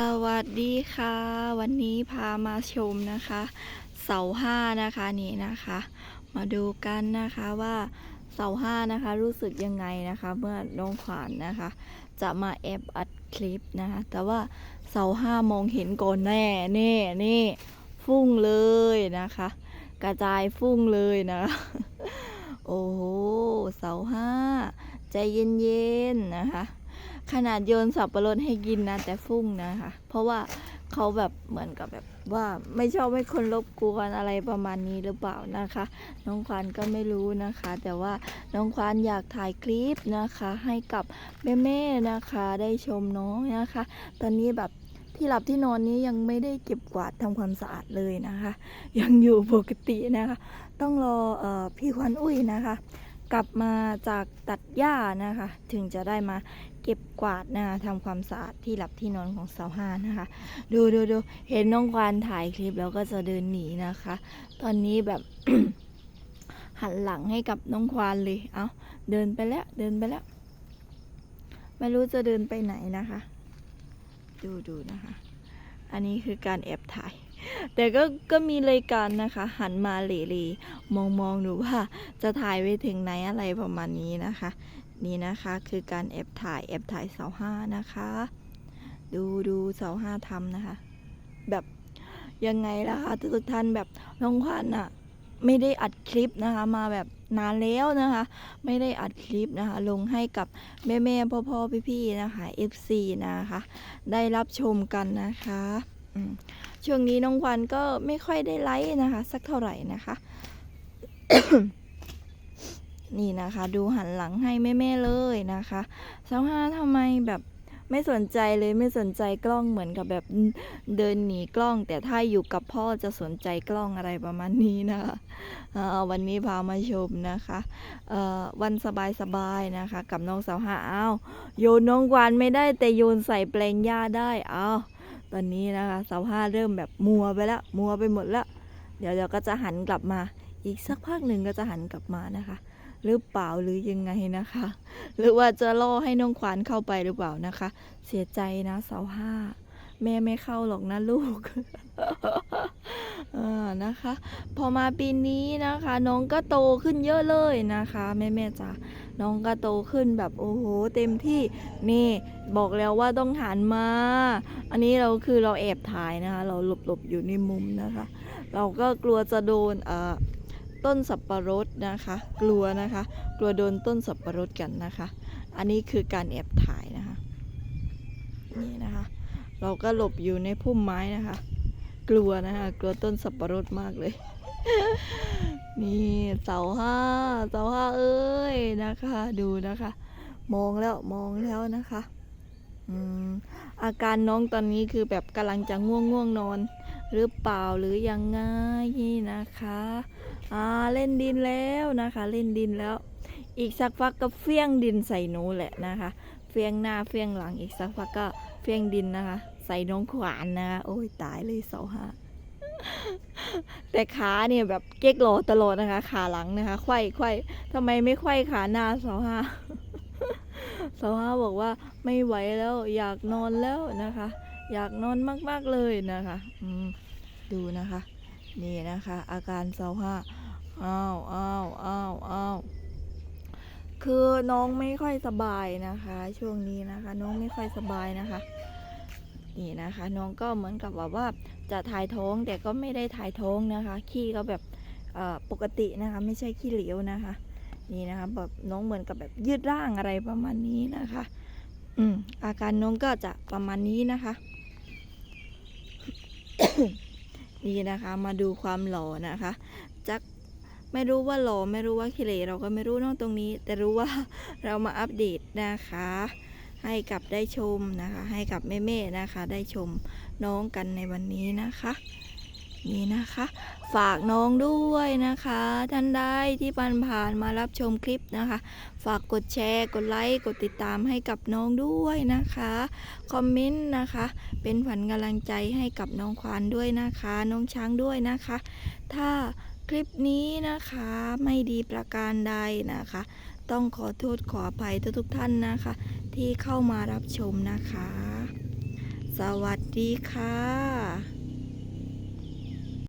สวัสดีค่ะ วันนี้พามาชมนะคะ เสาห้านะคะนี่นะคะ มาดูกันนะคะว่าเสาห้านะคะรู้สึกยังไงนะคะ เมื่อน้องขวานนะคะ จะมาแอบอัดคลิปนะคะแต่ว่าเสาห้ามองเห็นก่อนแน่นี่นี่ฟุ้งเลยนะคะ กระจายฟุ้งเลยนะะโอ้โหเสาห้าใจเย็นๆนะคะ ขนาดโยนสับปะรดให้กินนะแต่ฟุ้งนะคะ เพราะว่าเขาแบบเหมือนกับแบบว่าไม่ชอบให้คนรบกวนอะไรประมาณนี้หรือเปล่านะคะ น้องควานก็ไม่รู้นะคะ แต่ว่าน้องควานอยากถ่ายคลิปนะคะ ให้กับแม่ๆนะคะได้ชมน้องนะคะ ตอนนี้แบบที่หลับที่นอนนี้ยังไม่ได้เก็บกวาดทำความสะอาดเลยนะคะ ยังอยู่ปกตินะคะ ต้องรอออพี่ควันอุ้ยนะคะ กลับมาจากตัดหญ้านะคะ ถึงจะได้มาเก็บกวาดนะคะทำความสะอาดที่หลับที่นอนของสาวห้านะคะ ดูดูดูเห็นน้องควานถ่ายคลิปแล้วก็จะเดินหนีนะคะ ตอนนี้แบบ หันหลังให้กับน้องควานเลยเอาเดินไปแล้วเดินไปแล้ว ไม่รู้จะเดินไปไหนนะคะ ดูดูนะคะ อันนี้คือการแอบถ่าย แต่ก็ก็มีรายการนะคะ หันมาเหล่ๆมองมองดูว่าจะถ่ายไปถึงไหนอะไรประมาณนี้นะคะ นี่นะคะคือการแอบถ่ายแอบถ่ายเสาห้านะคะ ดูดูเสาห้าทำนะคะ แบบยังไงล่ะคะทุกท่านแบบน้องขวัญอะไม่ได้อัดคลิปนะคะ มาแบบนานแล้วนะคะ ไม่ได้อัดคลิปนะคะ ลงให้กับแม่แม่พ่อพ่อพี่พี่ๆนะคะ FC นะคะ ได้รับชมกันนะคะ ช่วงนี้น้องวัญก็ไม่ค่อยได้ไลฟ์นะคะ สักเท่าไหร่นะคะ นี่นะคะ ดูหันหลังให้แม่ๆเลยนะคะสาวห้าทำไมแบบไม่สนใจเลยไม่สนใจกล้องเหมือนกับแบบเดินหนีกล้อง แต่ถ้าอยู่กับพ่อจะสนใจกล้องอะไรประมาณนี้นะคะวันนี้พามาชมนะคะเอ่อวันสบายๆนะคะ กับน้องสาวห้าอ้าวโยนน้องกวานไม่ได้แต่โยนใส่แปลงหญ้าได้อ้าว ตอนนี้นะคะเสาห้าเริ่มแบบมัวไปแล้วมัวไปหมดแล้วเดี๋ยวเดี๋ยวก็จะหันกลับมา อีกสักพักหนึ่งก็จะหันกลับมานะคะ หรือเปล่าหรือยังไงนะคะ หรือว่าจะล่อให้น้องขวานเข้าไปหรือเปล่านะคะ เสียใจนะเสาห้าแม่ไม่เข้าหรอกนะลูก ออนะคะ พอมาปีนี้นะคะ น้องก็โตขึ้นเยอะเลยนะคะ แม่แม่ๆจ๋าน้องก็โตขึ้นแบบโอ้โหเต็มที่นี่บอกแล้วว่าต้องหันมา อันนี้เราคือเราแอบถ่ายนะคะ เราหลบๆอยู่ในมุมนะคะ เราก็กลัวจะโดนเอ่อต้นสับปะรดนะคะ กลัวนะคะ กลัวโดนต้นสับปะรดกันนะคะ อันนี้คือการแอบถ่ายนะคะ นี่นะคะ เราก็หลบอยู่ในพุ่มไม้นะคะ กลัวนะคะกลัวต้นสับปะรดมากเลย นี่เสาห้าเสาห้าเอ้ยนะคะ ดูนะคะ มองแล้วมองแล้วนะคะอืมอาการน้องตอนนี้คือแบบกำลังจะง่วงง่วงนอน หรือเปล่าหรือยังไงนะคะอ่าเล่นดินแล้วนะคะ เล่นดินแล้ว อีกสักพักก็เฟี้ยงดินใส่หนูแหละนะคะ เฟี้ยงหน้าเฟี้ยงหลังอีกสักพักก็เฟี้ยงดินนะคะ ใส่น้องขวานนะคะโอ้ยตายเลยเสาห้าแต่ขาเนี่ยแบบเก๊กโหลตลอดนะคะ ขาหลังนะคะไขว้ไขว้ทำไมไม่ไขว้ขาหน้าเสาห้าเสาห้าบอกว่าไม่ไหวแล้วอยากนอนแล้วนะคะ อยากนอนมากๆเลยนะคะอืมดูนะคะ นี่นะคะ อาการเสาห้าอ้าวอ้าวอ้าวอ้าวคือน้องไม่ค่อยสบายนะคะ ช่วงนี้นะคะ น้องไม่ค่อยสบายนะคะ นี่นะคะ น้องก็เหมือนกับแบบว่าจะถ่ายท้องแต่ก็ไม่ได้ถ่ายท้องนะคะ ขี้ก็แบบปกตินะคะ ไม่ใช่ขี้เหลวนะคะ นี่นะคะแบบน้องเหมือนกับแบบยืดร่างอะไรประมาณนี้นะคะ อืมอาการน้องก็จะประมาณนี้นะคะนี่นะคะมาดูความหล่อนะคะจักไม่รู้ว่าหล่อไม่รู้ว่าขี้เหร่เราก็ไม่รู้นอกตรงนี้ แต่รู้ว่าเรามาอัปเดตนะคะ ให้กับได้ชมนะคะ ให้กับแม่ๆนะคะ ได้ชมน้องกันในวันนี้นะคะ นี่นะคะ ฝากน้องด้วยนะคะ ท่านใดที่ผ่านผ่านมารับชมคลิปนะคะ ฝากกดแชร์ กดไลค์กดติดตามให้กับน้องด้วยนะคะคอมเมนต์นะคะ เป็นขวัญกำลังใจให้กับน้องควานด้วยนะคะ น้องช้างด้วยนะคะ ถ้าคลิปนี้นะคะไม่ดีประการใดนะคะ ต้องขอโทษขออภัยทุกๆท่านนะคะ ที่เข้ามารับชมนะคะสสวัสดีค่ะ